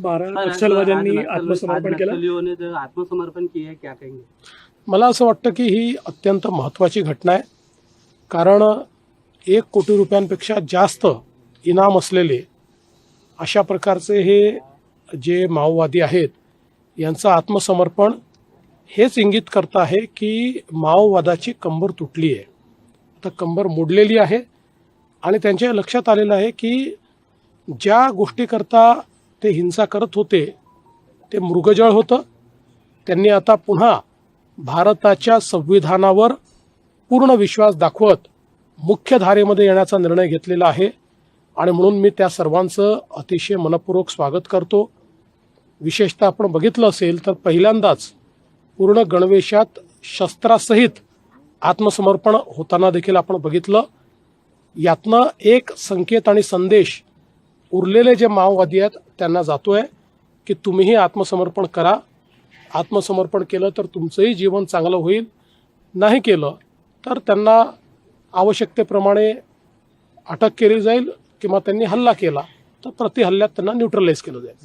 बारा नक्षलवाद्यांनी आत्मसमर्पण केलं. आत्मसमर्पण किया क्या कहेंगे? मला असं वाटतं की ही अत्यंत महत्त्वाची घटना आहे. कारण एक कोटी रुपयांपेक्षा जास्त इनाम असलेले अशा प्रकारचे हे जे माओवादी आहेत यांचं आत्मसमर्पण हेच इंगित करत आहे की माओवादाची कंबर तुटली आहे. आता कंबर मोडलेली आहे आणि त्यांच्या लक्षात आलेलं आहे की ज्या गोष्टीकरता ते हिंसा करत होते ते मृगजळ होतं. त्यांनी आता पुन्हा भारताच्या संविधानावर पूर्ण विश्वास दाखवत मुख्य धारेमध्ये येण्याचा निर्णय घेतलेला आहे आणि म्हणून मी त्या सर्वांचं अतिशय मनपूर्वक स्वागत करतो. विशेषतः आपण बघितलं असेल तर पहिल्यांदाच पूर्ण गणवेशात शस्त्रासहित आत्मसमर्पण होताना देखील आपण बघितलं. यातनं एक संकेत आणि संदेश उरलेले जे माओवादी आहेत त्यांना जातोय की तुम्हीही आत्मसमर्पण करा. आत्मसमर्पण केलं तर तुमचंही जीवन चांगलं होईल. नाही केलं तर त्यांना आवश्यकतेप्रमाणे अटक केली जाईल किंवा त्यांनी हल्ला केला तर प्रतिहल्ल्यात त्यांना न्यूट्रलाइज केलं जाईल.